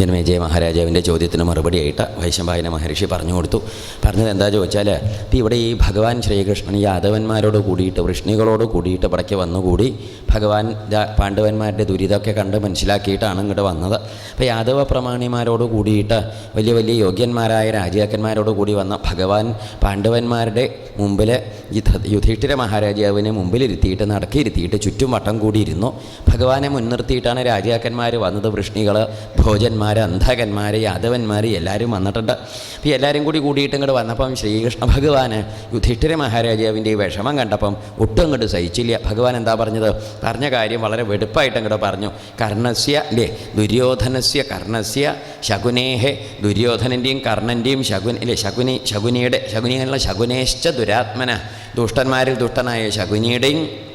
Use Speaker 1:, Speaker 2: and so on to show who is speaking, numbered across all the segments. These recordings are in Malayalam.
Speaker 1: ജനമേജയ മഹാരാജാവിന്റെ ചോദ്യത്തിന് മറുപടിയായിട്ട് വൈശമ്പായന മഹർഷി പറഞ്ഞു കൊടുത്തു. പറഞ്ഞത് എന്താ ചോദിച്ചാൽ ഇപ്പം ഇവിടെ ഈ ഭഗവാൻ ശ്രീകൃഷ്ണൻ യാദവന്മാരോട് കൂടിയിട്ട് വൃഷ്ണികളോട് കൂടിയിട്ട് ഇവിടേക്ക് വന്നുകൂടി ഭഗവാൻ പാണ്ഡവന്മാരുടെ ദുരിതമൊക്കെ കണ്ട് മനസ്സിലാക്കിയിട്ടാണ് ഇങ്ങോട്ട് വന്നത്. അപ്പോൾ യാദവ പ്രമാണിമാരോട് കൂടിയിട്ട് വലിയ വലിയ യോഗ്യന്മാരായ രാജാക്കന്മാരോട് കൂടി വന്ന ഭഗവാൻ പാണ്ഡവന്മാരുടെ മുമ്പിൽ യുധിഷ്ഠിര മഹാരാജാവിനെ മുമ്പിലിരുത്തിയിട്ട് നടക്കിയിരുത്തിയിട്ട് ചുറ്റും വട്ടം കൂടിയിരുന്നു. ഭഗവാനെ മുൻനിർത്തിയിട്ടാണ് രാജാക്കന്മാർ വന്നത് വൃഷ്ണികൾ ഭോജന്മാർ അന്ധകന്മാർ യാദവന്മാർ എല്ലാവരും വന്നിട്ടുണ്ട്. അപ്പോൾ എല്ലാവരും കൂടി കൂടിയിട്ട് ഇങ്ങോട്ട് വന്നപ്പം ശ്രീകൃഷ്ണ ഭഗവാന് യുധിഷ്ഠിര മഹാരാജാവിന്റെ ഈ വിഷമം കണ്ടപ്പം ഒട്ടും അങ്ങോട്ട് സഹിച്ചില്ല. ഭഗവാൻ എന്താ പറഞ്ഞത്? പറഞ്ഞ കാര്യം വളരെ വെടുപ്പായിട്ട് അങ്ങോട്ട് പറഞ്ഞു. കർണസ്യ അല്ലേ ദുര്യോധനസ്യ കർണസ്യ ശകുനേഹെ ദുര്യോധനന്റെയും കർണന്റെയും ശകുന അല്ലേ ശകുനി ശകുനിയുടെ ശകുനി എന്നുള്ള ശകുനേശ്ച ദുരാത്മന ദുഷ്ടന്മാരിൽ ദുഷ്ടനായ ശകുനിയുടെയും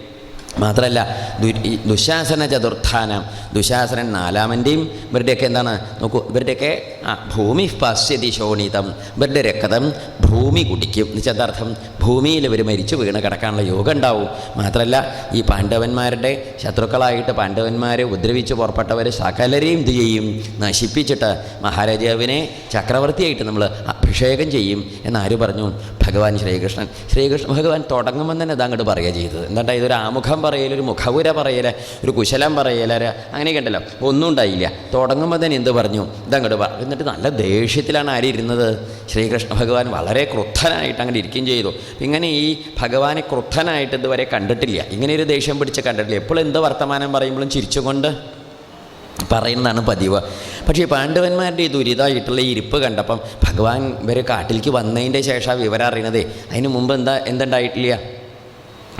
Speaker 1: മാത്രമല്ല ദു ദുശാസന ചതുർത്ഥാനം ദുശാസനൻ നാലാമന്റെയും ഇവരുടെയൊക്കെ എന്താണ്? നോക്കൂ ഇവരുടെയൊക്കെ ആ ഭൂമി പശ്യതി ശോണിതം ഇവരുടെ രക്തം ഭൂമി കുടിക്കും. നിശ്ചയാർത്ഥം ഭൂമിയിൽ ഇവർ മരിച്ചു വീണ് കിടക്കാനുള്ള യോഗം ഉണ്ടാവും. മാത്രമല്ല ഈ പാണ്ഡവന്മാരുടെ ശത്രുക്കളായിട്ട് പാണ്ഡവന്മാരെ ഉദ്രവിച്ച് പുറപ്പെട്ടവർ സകലരെയും ഇത് ചെയ്യും? നശിപ്പിച്ചിട്ട് മഹാരാജാവിനെ ചക്രവർത്തിയായിട്ട് നമ്മൾ അഭിഷേകം ചെയ്യും എന്നാര് പറഞ്ഞു? ഭഗവാൻ ശ്രീകൃഷ്ണൻ. ശ്രീകൃഷ്ണൻ ഭഗവാൻ തുടങ്ങുമ്പോൾ തന്നെ അതങ്ങോട്ട് പറയുക ചെയ്തത്. എന്താ ഇതൊരു ആമുഖം പറയൽ ഒരു പറയൽ ഒരു കുശലം പറയൽ അങ്ങനെയൊക്കെ ഉണ്ടല്ലോ. ഒന്നും ഉണ്ടായില്ല. തുടങ്ങുമ്പോൾ തന്നെ എന്ത് പറഞ്ഞു? ഇതങ്ങോട്ട് പറ. എന്നിട്ട് നല്ല ദേഷ്യത്തിലാണ് ആരിരുന്നത് ശ്രീകൃഷ്ണ ഭഗവാൻ വളരെ ക്രുദ്ധനായിട്ട് അങ്ങനെ ഇരിക്കുകയും ചെയ്തു. ഇങ്ങനെ ഈ ഭഗവാനെ ക്രുദ്ധനായിട്ട് ഇതുവരെ കണ്ടിട്ടില്ല. ഇങ്ങനെ ഒരു ദേഷ്യം പിടിച്ച് കണ്ടിട്ടില്ല. എപ്പോഴും എന്ത് വർത്തമാനം പറയുമ്പോഴും ചിരിച്ചുകൊണ്ട് പറയുന്നതാണ് പതിവ്. പക്ഷേ പാണ്ഡവന്മാരുടെ ഈ ദുരിതമായിട്ടുള്ള ഈ ഇരിപ്പ് കണ്ടപ്പം ഭഗവാൻ ഇവർ കാട്ടിലേക്ക് വന്നതിന്റെ ശേഷം വിവരം അറിയണതേ അതിന് മുമ്പ് എന്താ എന്തുണ്ടായിട്ടില്ല?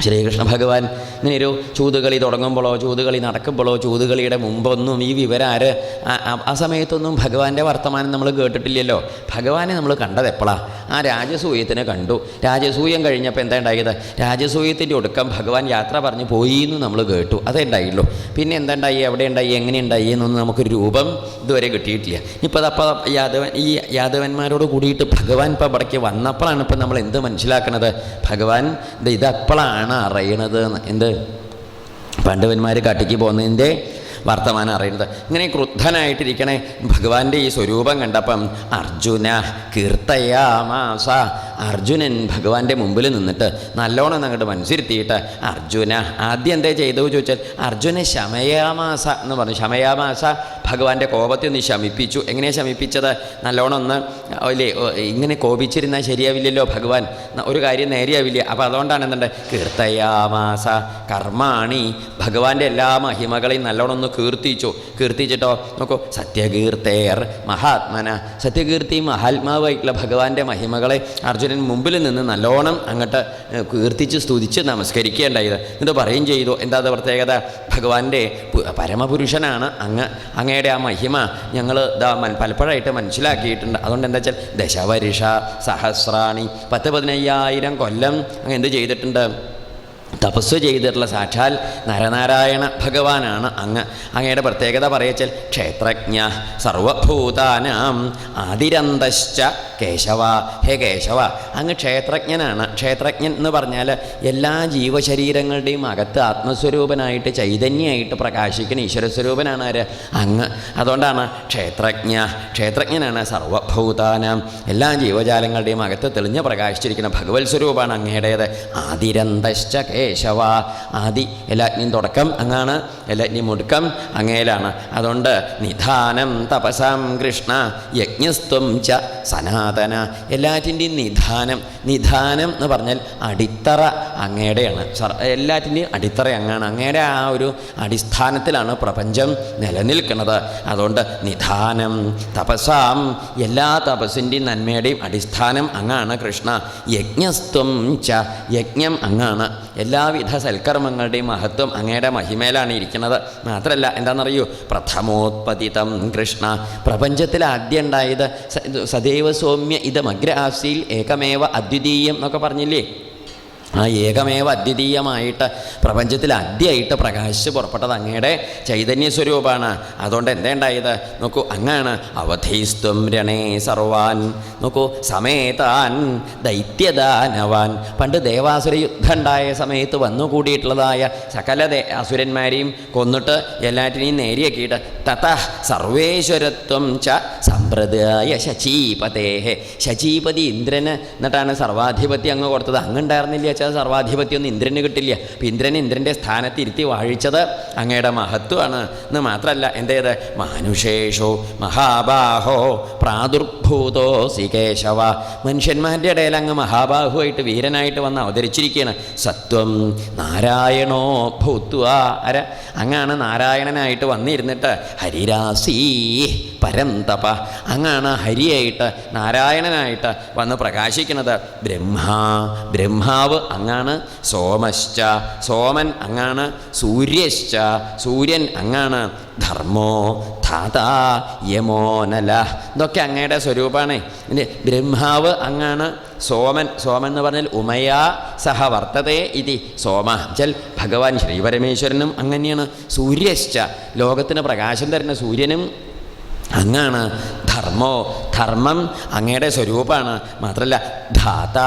Speaker 1: ശ്രീകൃഷ്ണ ഭഗവാൻ ഇങ്ങനെ ഒരു ചൂതുകളി തുടങ്ങുമ്പോഴോ ചൂതുകളി നടക്കുമ്പോഴോ ചൂതുകളിയുടെ മുമ്പൊന്നും ഈ വിവരാര് ആ- സമയത്തൊന്നും ഭഗവാന്റെ വർത്തമാനം നമ്മൾ കേട്ടിട്ടില്ലല്ലോ. ഭഗവാനെ നമ്മൾ കണ്ടത് എപ്പോഴാണ് ആ രാജസൂയത്തിനെ കണ്ടു. രാജസൂയം കഴിഞ്ഞപ്പോൾ എന്താ ഉണ്ടായത്? രാജസൂയത്തിന്റെ ഒടുക്കം ഭഗവാൻ യാത്ര പറഞ്ഞു പോയി എന്ന് നമ്മൾ കേട്ടു. അതേ പിന്നെ എന്താ ഉണ്ടായി? എവിടെ ഉണ്ടായി? എങ്ങനെ ഉണ്ടായി? എന്നൊന്നും നമുക്കൊരു രൂപം ഇതുവരെ കിട്ടിയിട്ടില്ല. ഇപ്പോൾ അതപ്പോൾ യാദവൻ ഈ യാദവന്മാരോട് കൂടിയിട്ട് ഭഗവാൻ ഇപ്പോൾ ഇവിടേക്ക് വന്നപ്പോഴാണ് ഇപ്പം നമ്മൾ എന്ത് മനസ്സിലാക്കണത്? ഭഗവാൻ ഇത് ഇതപ്പോഴാണ് അറിയണത്. എന്ത് പാണ്ഡവന്മാർ കാട്ടിക്ക് പോകുന്നതിന്റെ വർത്തമാനം അറിയുന്നത്. ഇങ്ങനെ ക്രുദ്ധനായിട്ടിരിക്കണേ. ഭഗവാന്റെ ഈ സ്വരൂപം കണ്ടപ്പം അർജുന കീർത്തയാമാസ അർജുനൻ ഭഗവാന്റെ മുമ്പിൽ നിന്നിട്ട് നല്ലോണം അങ്ങോട്ട് മനസ്സിരുത്തിയിട്ട് അർജുന ആദ്യം എന്താ ചെയ്തു? ചോദിച്ചാൽ അർജുന ശമയാമാസ എന്ന് പറഞ്ഞു. ശമയാമാസ ഭഗവാന്റെ കോപത്തെ ഒന്ന് ശമിപ്പിച്ചു. എങ്ങനെയാണ് ശമിപ്പിച്ചത്? നല്ലോണം ഒന്ന് അല്ലേ ഇങ്ങനെ കോപിച്ചിരുന്നാൽ ശരിയാവില്ലല്ലോ ഭഗവാൻ. ഒരു കാര്യം നേരെയാവില്ല. അപ്പോൾ അതുകൊണ്ടാണ് എന്തുണ്ട്? കീർത്തയാമാസ കർമാണി ഭഗവാന്റെ എല്ലാ മഹിമകളെയും നല്ലോണം ഒന്ന് കീർത്തിച്ചു. കീർത്തിച്ചിട്ടോ നോക്കൂ സത്യകീർത്തേർ മഹാത്മന. സത്യകീർത്തി മഹാത്മാവായിട്ടുള്ള ഭഗവാന്റെ മഹിമകളെ അർജുനൻ മുമ്പിൽ നിന്ന് നല്ലോണം അങ്ങോട്ട് കീർത്തിച്ച് സ്തുതിച്ച് നമസ്കരിക്കേണ്ടായത് എന്നിട്ട് പറയും ചെയ്തു എന്താ പ്രത്യേകത? ഭഗവാന്റെ പരമപുരുഷനാണ് അങ്ങ് അങ്ങയുടെ ആ മഹിമ ഞങ്ങൾ പലപ്പോഴായിട്ട് മനസ്സിലാക്കിയിട്ടുണ്ട്. അതുകൊണ്ട് എന്താ വെച്ചാൽ ദശവരിഷ സഹസ്രാണി പത്ത് പതിനയ്യായിരം കൊല്ലം അങ്ങ് എന്ത് ചെയ്തിട്ടുണ്ട്? തപസ് ചെയ്തിട്ടുള്ള സാക്ഷാൽ നരനാരായണ ഭഗവാനാണ് അങ്ങ്. അങ്ങയുടെ പ്രത്യേകത പറയച്ചാൽ ക്ഷേത്രജ്ഞ സർവഭൂതാനാം ആദിരന്തശ്ച കേശവ ഹേ കേശവ. അങ്ങ് ക്ഷേത്രജ്ഞനാണ്. ക്ഷേത്രജ്ഞൻ എന്ന് പറഞ്ഞാൽ എല്ലാ ജീവശരീരങ്ങളുടെയും അകത്ത് ആത്മസ്വരൂപനായിട്ട് ചൈതന്യമായിട്ട് പ്രകാശിക്കുന്ന ഈശ്വരസ്വരൂപനാണ് ആര്? അങ്ങ്. അതുകൊണ്ടാണ് ക്ഷേത്രജ്ഞ ക്ഷേത്രജ്ഞനാണ് സർവഭൂതാനാം. എല്ലാ ജീവജാലങ്ങളുടെയും അകത്ത് തെളിഞ്ഞ് പ്രകാശിച്ചിരിക്കുന്ന ഭഗവത് സ്വരൂപമാണ് അങ്ങയുടേത്. ആദിരന്തശ്ച കേശവ ആദി എല്ലാജ്ഞയും തുടക്കം അങ്ങാണ് എല്ലാജ്ഞയും ഒടുക്കം അങ്ങേലാണ്. അതുകൊണ്ട് നിധാനം തപസാം കൃഷ്ണ യജ്ഞസ്ത്വം ച സനാതന. എല്ലാറ്റിന്റെയും നിധാനം നിധാനം എന്ന് പറഞ്ഞാൽ അടിത്തറ അങ്ങയുടെയാണ് എല്ലാറ്റിന്റെയും അടിത്തറ അങ്ങാണ്. അങ്ങയുടെ ആ ഒരു അടിസ്ഥാനത്തിലാണ് പ്രപഞ്ചം നിലനിൽക്കുന്നത്. അതുകൊണ്ട് നിധാനം തപസാം എല്ലാ തപസ്സിന്റെയും നന്മയുടെയും അടിസ്ഥാനം അങ്ങാണ് കൃഷ്ണ. യജ്ഞസ്ത്വം ച യജ്ഞം അങ്ങാണ്. എല്ലാവിധ സൽക്കർമ്മങ്ങളുടെയും മഹത്വം അങ്ങയുടെ മഹിമയിലാണ് ഇരിക്കുന്നത്. മാത്രമല്ല എന്താണെന്നറിയൂ? പ്രഥമോത്പതിതം കൃഷ്ണ. പ്രപഞ്ചത്തിൽ ആദ്യം ഉണ്ടായത് സദൈവ സൗമ്യ ഇതമഗ്ര ഏകമേവ അദ്വിതീയം എന്നൊക്കെ പറഞ്ഞില്ലേ? ആ ഏകമേവ അദ്വിതീയമായിട്ട് പ്രപഞ്ചത്തിൽ ആദ്യമായിട്ട് പ്രകാശിച്ച് പുറപ്പെട്ടത് അങ്ങയുടെ ചൈതന്യ സ്വരൂപമാണ്. അതുകൊണ്ട് എന്തേണ്ടായത് നോക്കൂ അങ്ങാണ് അവധീസ്ത്വം രണേ സർവാൻ. നോക്കൂ സമേതാൻ ദൈത്യദാനവാൻ. പണ്ട് ദേവാസുര യുദ്ധം ഉണ്ടായ സമയത്ത് വന്നുകൂടിയിട്ടുള്ളതായ സകല ദേ അസുരന്മാരെയും കൊന്നിട്ട് എല്ലാറ്റിനെയും നേരിയാക്കിയിട്ട് തത സർവേശ്വരത്വം ച സമ്പ്രദായ ശചീപതേഹെ. ശചീപതി ഇന്ദ്രന് എന്നിട്ടാണ് സർവാധിപത്യം അങ്ങ് കൊടുത്തത്. അങ്ങുണ്ടായിരുന്നില്ല വെച്ചാൽ സർവാധിപത്യം ഒന്നും ഇന്ദ്രന് കിട്ടില്ല. അപ്പം ഇന്ദ്രൻ ഇന്ദ്രന്റെ സ്ഥാനത്ത് ഇരുത്തി വാഴിച്ചത് അങ്ങയുടെ മഹത്വമാണ്. എന്ന് മാത്രമല്ല എന്തേത് മാനുഷേഷോ മഹാബാഹോ പ്രാദുർഭൂതോ സി കേശവ. മനുഷ്യന്മാരുടെ ഇടയിൽ അങ്ങ് മഹാബാഹുവായിട്ട് വീരനായിട്ട് വന്ന് അവതരിച്ചിരിക്കുകയാണ്. സത്വം നാരായണോ ഭൂത്വ. അര അങ്ങാണ് നാരായണനായിട്ട് വന്നിരുന്നിട്ട് ഹരിരാസീ പരന്തപ. അങ്ങാണ് ഹരിയായിട്ട് നാരായണനായിട്ട് വന്ന് പ്രകാശിക്കുന്നത് ബ്രഹ്മാ. ബ്രഹ്മാവ് അങ്ങാണ് സോമശ്ച. സോമൻ അങ്ങാണ് സൂര്യശ്ച. സൂര്യൻ അങ്ങാണ് ധർമ്മോ ധാതാ യമോനല ഇതൊക്കെ അങ്ങയുടെ സ്വരൂപമാണ് ഇനി ബ്രഹ്മാവ് അങ്ങാണ് സോമൻ. സോമൻ എന്ന് പറഞ്ഞാൽ ഉമയാ സഹ വർത്തതേ ഇതി സോമ. ചൽ ഭഗവാൻ ശ്രീപരമേശ്വരനും അങ്ങനെയാണ്. സൂര്യശ്ച. ലോകത്തിന് പ്രകാശം തരുന്ന സൂര്യനും അങ്ങാണ് ധർമ്മോ. ധർമ്മം അങ്ങയുടെ സ്വരൂപമാണ് മാത്രമല്ല ധാത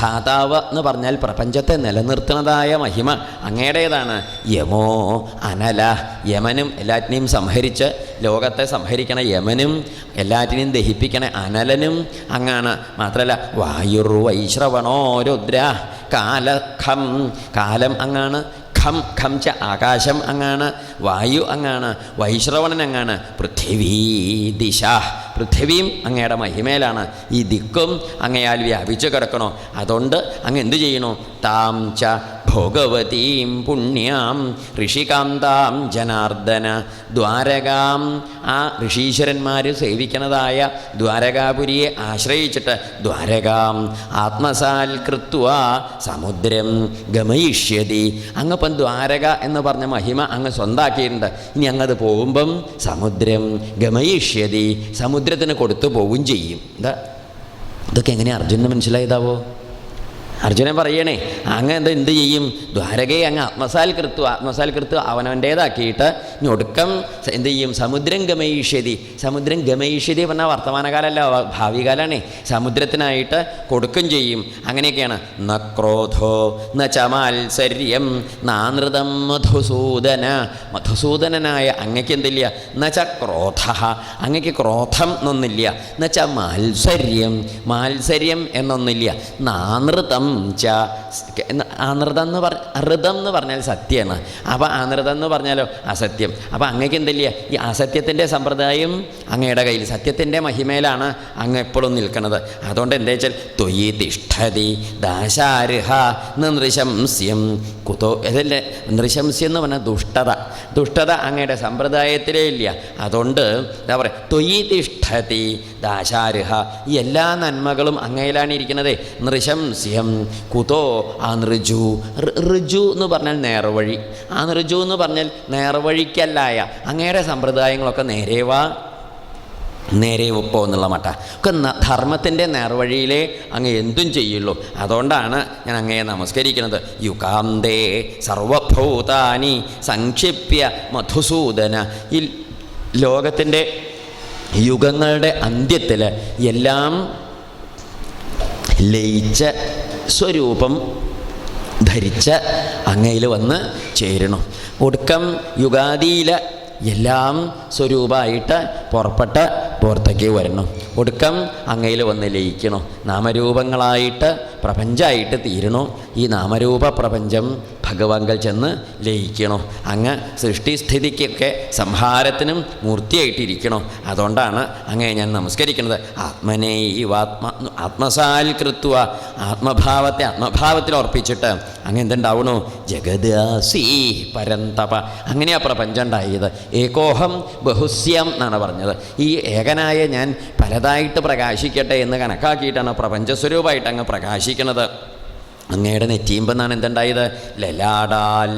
Speaker 1: ധാതാവ് എന്ന് പറഞ്ഞാൽ പ്രപഞ്ചത്തെ നിലനിർത്തുന്നതായ മഹിമ അങ്ങയുടേതാണ് യമോ അനല. യമനും എല്ലാറ്റിനെയും സംഹരിച്ച് ലോകത്തെ സംഹരിക്കണ യമനും എല്ലാറ്റിനെയും ദഹിപ്പിക്കണ അനലനും അങ്ങാണ്. മാത്രമല്ല വായുർവൈശ്രവണോ രുദ്ര. കാലഖം. കാലം അങ്ങാണ്. ഖം ഖം ച ആകാശം അങ്ങാണ് വായു അങ്ങാണ് വൈശ്രവണൻ അങ്ങാണ് പൃഥിവീ ദിശ. പൃഥിവിയും അങ്ങയുടെ മഹിമേലാണ്. ഈ ദിക്കും അങ്ങയാൽ വ്യാപിച്ചു കിടക്കണോ? അതുകൊണ്ട് അങ്ങ് എന്തു ചെയ്യണോ? താം ച ഭോഗവതീം പുണ്യാം ഋഷികാന്താം ജനാർദ്ദന ദ്വാരകാം. ആ ഋഷീശ്വരന്മാർ സേവിക്കുന്നതായ ദ്വാരകാപുരിയെ ആശ്രയിച്ചിട്ട് ദ്വാരകാം. ആത്മസാൽ കൃത്വ സമുദ്രം ഗമയിഷ്യതി. അങ്ങപ്പം ദ്വാരക എന്ന് പറഞ്ഞ മഹിമ അങ്ങ് സ്വന്താക്കിയിട്ടുണ്ട്. ഇനി അങ്ങത് പോകുമ്പം സമുദ്രം ഗമയിഷ്യതി സമുദ്രത്തിന് കൊടുത്തു പോവുകയും ചെയ്യും. എന്താ? ഇതൊക്കെ എങ്ങനെയാണ് അർജുനന് മനസ്സിലായതാവോ? അർജുനൻ പറയണേ അങ്ങ് എന്താ എന്ത് ചെയ്യും? ദ്വാരകയെ അങ്ങ് ആത്മസാൽ കൃത്തു ആത്മസാൽ കൃത്തു അവനവന്റേതാക്കിയിട്ട് ഇനി ഒടുക്കം എന്ത് ചെയ്യും? സമുദ്രം ഗമയിഷ്യതി സമുദ്രം ഗമയിഷ്യതി പറഞ്ഞാൽ വർത്തമാനകാലമല്ല ഭാവി ഭാവികാലാണേ. സമുദ്രത്തിനായിട്ട് കൊടുക്കും ചെയ്യും. അങ്ങനെയൊക്കെയാണ്. ന ക്രോധോ ന ചമാത്സര്യം നാനൃതം മധുസൂദന. മധുസൂദനനായ അങ്ങക്ക് എന്തില്ല ന ച ക്രോധ. അങ്ങക്ക് ക്രോധം എന്നൊന്നില്ല. ന ച മാത്സര്യം മാത്സര്യം എന്നൊന്നില്ല. നാനൃതം ച. എന്ന് അനൃതം എന്ന് പറ ഋതം എന്ന് പറഞ്ഞാൽ സത്യമാണ്. അപ്പോൾ അനൃതം എന്ന് പറഞ്ഞാലോ? അസത്യം. അപ്പോൾ അങ്ങേക്ക് എന്തില്ല ഈ അസത്യത്തിന്റെ സമ്പ്രദായം അങ്ങയുടെ കയ്യിൽ സത്യത്തിന്റെ മഹിമയിലാണ് അങ്ങ് എപ്പോഴും നിൽക്കുന്നത് അതുകൊണ്ട് എന്താ വെച്ചാൽ തൊയ്യി തിഷ്ഠതി ദാശാരുഹ നൃശംസ്യം കുതോ അതല്ലേ നൃശംസ്യം എന്ന് പറഞ്ഞാൽ ദുഷ്ടത. ദുഷ്ടത അങ്ങയുടെ സമ്പ്രദായത്തിലേ ഇല്ല. അതുകൊണ്ട് എന്താ പറയുക തൊയ്യി തിഷ്ഠതി ദാശാരുഹ. ഈ എല്ലാ നന്മകളും അങ്ങയിലാണ് ഇരിക്കുന്നത് നൃശംസ്യം കുതോ ആ നൃജു. ഋജു എന്ന് പറഞ്ഞാൽ നേർവഴി. ആ നൃജു എന്ന് പറഞ്ഞാൽ നേർവഴിക്കല്ലായ. അങ്ങയുടെ സമ്പ്രദായങ്ങളൊക്കെ നേരേവാ നേരെ ഒപ്പോ എന്നുള്ള മട്ട. ഒക്കെ ധർമ്മത്തിന്റെ നേർവഴിയിലേ അങ്ങ് എന്തും ചെയ്യുള്ളൂ. അതുകൊണ്ടാണ് ഞാൻ അങ്ങയെ നമസ്കരിക്കുന്നത്. യുഗാന്തേ സർവഭൂതാനി സംക്ഷിപ്യ മധുസൂദന. ഈ ലോകത്തിന്റെ യുഗങ്ങളുടെ അന്ത്യത്തിൽ എല്ലാം ലയിച്ച സ്വരൂപം ധരിച്ച് അങ്ങയിൽ വന്ന് ചേരണം ഒടുക്കം യുഗാദിയിൽ എല്ലാം സ്വരൂപമായിട്ട് പുറപ്പെട്ട് പുറത്തേക്ക് വരണം ഒടുക്കം അങ്ങയിൽ വന്ന് ലയിക്കണം നാമരൂപങ്ങളായിട്ട് പ്രപഞ്ചമായിട്ട് തീരണം ഈ നാമരൂപ പ്രപഞ്ചം ഭഗവാങ്കൽ ചെന്ന് ലയിക്കണോ? അങ്ങ് സൃഷ്ടിസ്ഥിതിക്കൊക്കെ സംഹാരത്തിനും മൂർത്തിയായിട്ടിരിക്കണോ? അതുകൊണ്ടാണ് അങ്ങനെ ഞാൻ നമസ്കരിക്കുന്നത്. ആത്മനേ ആത്മ ആത്മസാൽ കൃത്വ ആത്മഭാവത്തെ ആത്മഭാവത്തിൽ ഉറപ്പിച്ചിട്ട് അങ്ങ് എന്തുണ്ടാവണോ? ജഗദാസി പരന്തപ. അങ്ങനെയാ പ്രപഞ്ചം ഉണ്ടായത്. ഏകോഹം ബഹുസ്യം എന്നാണ് പറഞ്ഞത്. ഈ ഏകനായ ഞാൻ പലതായിട്ട് പ്രകാശിക്കട്ടെ എന്ന് കണക്കാക്കിയിട്ടാണ് പ്രപഞ്ചസ്വരൂപമായിട്ട് അങ്ങ് പ്രകാശിക്കുന്നത് അങ്ങയുടെ നെറ്റിയുമ്പെന്നാണ് എന്തുണ്ടായത്? ലലാടാൽ.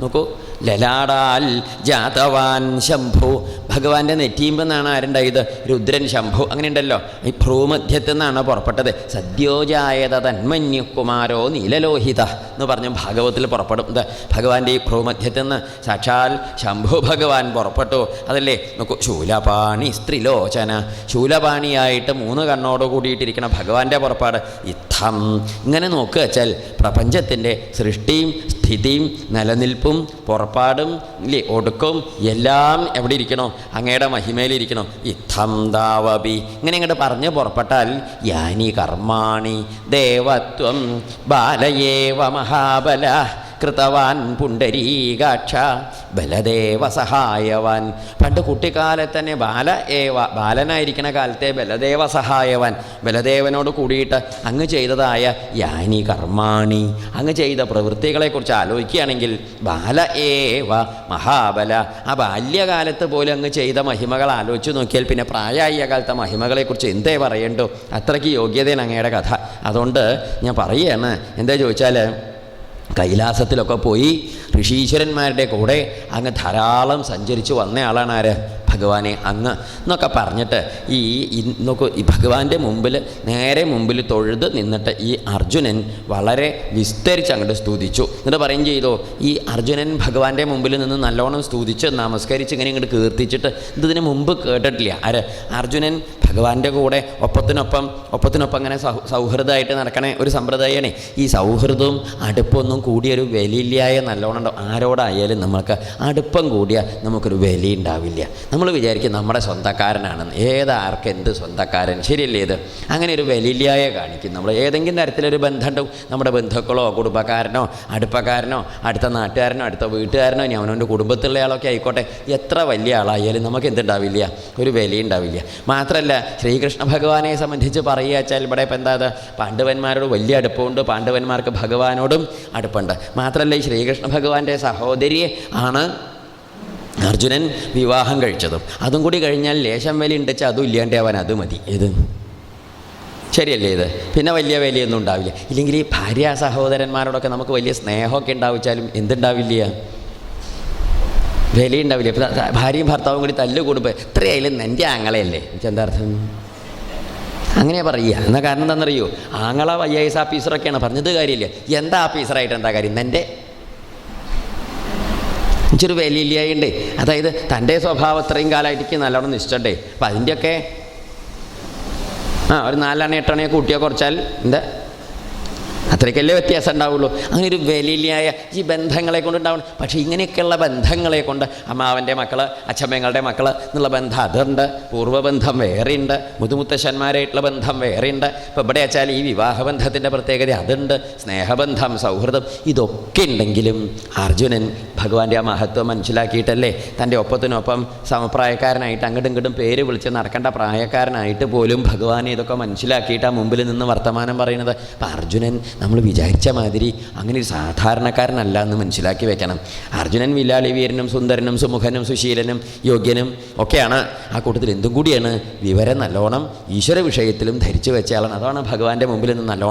Speaker 1: നോക്കൂ ലലാടാൽ ജാതവാൻ ശംഭു. ഭഗവാന്റെ നെറ്റിയുമ്പെന്നാണ് ആരുണ്ടായത്? രുദ്രൻ ശംഭു. അങ്ങനെയുണ്ടല്ലോ. ഈ ഭ്രൂമധ്യത്തിൽ നിന്നാണ് പുറപ്പെട്ടത്? സദ്യോജായത തന്മന്യു കുമാരോ നീലലോഹിത എന്ന് പറഞ്ഞു ഭാഗവത്തിൽ പുറപ്പെടും. ഭഗവാന്റെ ഈ ഭ്രൂമധ്യത്തിൽ നിന്ന് സാക്ഷാൽ ശംഭു ഭഗവാൻ പുറപ്പെട്ടു. അതല്ലേ? നോക്കൂ ശൂലപാണി സ്ത്രീലോചന. ശൂലപാണിയായിട്ട് മൂന്ന് കണ്ണോട് കൂടിയിട്ടിരിക്കണം ഭഗവാന്റെ പുറപ്പാട് ഇത്തം ഇങ്ങനെ നോക്കുക വെച്ചാൽ പ്രപഞ്ചത്തിന്റെ സൃഷ്ടിയും സ്ഥിതിയും നിലനിൽപ്പും പുറപ്പാടും ഇല്ലേ ഒടുക്കും എല്ലാം എവിടെ ഇരിക്കണോ? അങ്ങയുടെ മഹിമയിലിരിക്കണോ? ഇത്തം ദാവപി ഇങ്ങനെ ഇങ്ങോട്ട് പറഞ്ഞ് പുറപ്പെട്ടാൽ യാനി കർമാണി ദേവത്വം ബാലയേവ മഹാബല. കൃതവാൻ പുണ്ടരീകാക്ഷ ബലദേവ സഹായവാൻ. പണ്ട് കുട്ടിക്കാലത്ത് തന്നെ ബാല ഏവ ബാലനായിരിക്കണ കാലത്തെ ബലദേവ സഹായവാൻ. ബലദേവനോട് കൂടിയിട്ട് അങ്ങ് ചെയ്തതായ യാനി കർമാണി അങ്ങ് ചെയ്ത പ്രവൃത്തികളെക്കുറിച്ച് ആലോചിക്കുകയാണെങ്കിൽ ബാല ഏവ മഹാബല ആ ബാല്യകാലത്ത് പോലും അങ്ങ് ചെയ്ത മഹിമകൾ ആലോചിച്ച് നോക്കിയാൽ പിന്നെ പ്രായമായ കാലത്തെ മഹിമകളെക്കുറിച്ച് എന്തേ പറയേണ്ടോ? അത്രയ്ക്ക് യോഗ്യതയാണ് അങ്ങയുടെ കഥ. അതുകൊണ്ട് ഞാൻ പറയുകയാണ് എന്താ ചോദിച്ചാൽ കൈലാസത്തിലൊക്കെ പോയി ഋഷീശ്വരന്മാരുടെ കൂടെ അങ്ങ് ധാരാളം സഞ്ചരിച്ച് ആളാണ് ആര് ഭഗവാനെ അങ്ങ് എന്നൊക്കെ പറഞ്ഞിട്ട് ഈ നോക്കൂ ഈ ഭഗവാന്റെ മുമ്പിൽ നേരെ മുമ്പിൽ തൊഴുത് നിന്നിട്ട് ഈ അർജുനൻ വളരെ വിസ്തരിച്ച് അങ്ങോട്ട് സ്തുതിച്ചു. എന്നിട്ട് പറയും ചെയ്തു ഈ അർജുനൻ ഭഗവാന്റെ മുമ്പിൽ നിന്ന് നല്ലോണം സ്തുതിച്ച് നമസ്കരിച്ച് ഇങ്ങനെ ഇങ്ങോട്ട് കീർത്തിച്ചിട്ട് ഇത് ഇതിന് മുമ്പ് കേട്ടിട്ടില്ല. ആര്? അർജുനൻ ഭഗവാന്റെ കൂടെ ഒപ്പത്തിനൊപ്പം ഒപ്പത്തിനൊപ്പം അങ്ങനെ സൗ സൗഹൃദമായിട്ട് നടക്കണ ഒരു സമ്പ്രദായമാണ്. ഈ സൗഹൃദവും അടുപ്പൊന്നും കൂടിയൊരു വിലയില്ലായ നല്ലോണം ഉണ്ടാവും ആരോടായാലും നമ്മൾക്ക് അടുപ്പം കൂടിയാൽ നമുക്കൊരു വില ഉണ്ടാവില്ല. നമ്മൾ വിചാരിക്കും നമ്മുടെ സ്വന്തക്കാരനാണെന്ന്. ഏതാർക്ക് എന്ത് സ്വന്തക്കാരൻ? ശരിയല്ലേ ഇത്? അങ്ങനെ ഒരു വിലയില്ലായ കാണിക്കും നമ്മൾ. ഏതെങ്കിലും തരത്തിലൊരു ബന്ധമുണ്ടാവും. നമ്മുടെ ബന്ധുക്കളോ കുടുംബക്കാരനോ അടുപ്പക്കാരനോ അടുത്ത നാട്ടുകാരനോ അടുത്ത വീട്ടുകാരനോ ഇനി അവനവന്റെ കുടുംബത്തിലുള്ള ആളൊക്കെ ആയിക്കോട്ടെ. എത്ര വലിയ ആളായാലും നമുക്ക് എന്തുണ്ടാവില്ല? ഒരു വിലയുണ്ടാവില്ല മാത്രമല്ല ശ്രീകൃഷ്ണ ഭഗവാനെ സംബന്ധിച്ച് പറയുക വെച്ചാൽ ഇവിടെ ഇപ്പം എന്താ പാണ്ഡവന്മാരോട് വലിയ അടുപ്പമുണ്ട്. പാണ്ഡവന്മാർക്ക് ഭഗവാനോടും അടുപ്പുണ്ട് മാത്രമല്ല ഈ ശ്രീകൃഷ്ണ ഭഗവാന്റെ സഹോദരിയെ ആണ് അർജുനൻ വിവാഹം കഴിച്ചതും. അതും കൂടി കഴിഞ്ഞാൽ ലേശം വില ഉണ്ടെച്ചാൽ അതും ഇല്ലാണ്ടാവാൻ അത് മതി. ഏത്? ശരിയല്ലേ ഇത്? പിന്നെ വലിയ വിലയൊന്നും ഉണ്ടാവില്ല. ഇല്ലെങ്കിൽ ഈ ഭാര്യ സഹോദരന്മാരോടൊക്കെ നമുക്ക് വലിയ സ്നേഹമൊക്കെ ഉണ്ടാവിച്ചാലും എന്തുണ്ടാവില്ല? വിലയുണ്ടാവില്ല? ഇപ്പം ഭാര്യയും ഭർത്താവും കൂടി തല്ല് കൂടുമ്പോൾ ഇത്രയായാലും എന്റെ ആങ്ങളയല്ലേ? എന്താ അർത്ഥം? അങ്ങനെ പറയുക. എന്നാൽ കാരണം എന്താണെന്നറിയോ? ആങ്ങള ഐ എസ് ഓഫീസറൊക്കെയാണ് പറഞ്ഞത് കാര്യമില്ല. എന്താ ഓഫീസറായിട്ട് എന്താ കാര്യം? എന്റെ ഇച്ചിരി വിലയില്ലായുണ്ട്. അതായത് തന്റെ സ്വഭാവം ഇത്രയും കാലമായിട്ട് നല്ലോണം നിശ്ചിട്ടേ അപ്പം അതിന്റെയൊക്കെ ആ ഒരു നാലെണ്ണ എട്ടെണ്ണയെ കൂട്ടിയാൽ കുറച്ചാൽ എന്താ? അത്രയ്ക്കല്ലേ വ്യത്യാസം ഉണ്ടാവുള്ളൂ. അങ്ങനെ ഒരു വലിയ ഈ ബന്ധങ്ങളെ കൊണ്ട് ഉണ്ടാവണം. പക്ഷേ ഇങ്ങനെയൊക്കെയുള്ള ബന്ധങ്ങളെ കൊണ്ട് അമ്മാവന്റെ മക്കൾ അച്ഛമ്മങ്ങളുടെ മക്കൾ എന്നുള്ള ബന്ധം അതുണ്ട്. പൂർവബന്ധം വേറെയുണ്ട്. മുതുമുത്തശ്ശന്മാരായിട്ടുള്ള ബന്ധം വേറെയുണ്ട്. ഇപ്പോൾ ഇവിടെ വെച്ചാൽ ഈ വിവാഹബന്ധത്തിന്റെ പ്രത്യേകത അതുണ്ട്. സ്നേഹബന്ധം സൗഹൃദം ഇതൊക്കെ ഉണ്ടെങ്കിലും അർജുനൻ ഭഗവാന്റെ ആ മഹത്വം മനസ്സിലാക്കിയിട്ടല്ലേ തന്റെ ഒപ്പത്തിനൊപ്പം സമപ്രായക്കാരനായിട്ട് അങ്ങോട്ടും ഇങ്ങോട്ടും പേര് വിളിച്ച് നടക്കേണ്ട പ്രായക്കാരനായിട്ട് പോലും ഭഗവാനെ ഇതൊക്കെ മനസ്സിലാക്കിയിട്ട് ആ മുമ്പിൽ നിന്ന് വർത്തമാനം പറയുന്നത്. അപ്പം അർജുനൻ നമ്മൾ വിചാരിച്ച മാതിരി അങ്ങനെ ഒരു സാധാരണക്കാരനല്ല എന്ന് മനസ്സിലാക്കി വെക്കണം. അർജുനൻ വിലാളി വീരനും സുന്ദരനും സുമുഖനും സുശീലനും യോഗ്യനും ഒക്കെയാണ് ആ കൂട്ടത്തിൽ എന്തും കൂടിയാണ്. വിവരം നല്ലോണം ഈശ്വര വിഷയത്തിലും ധരിച്ചു വെച്ചയാളാണ്. അതാണ് ഭഗവാന്റെ മുമ്പിൽ നിന്ന് നല്ലോണം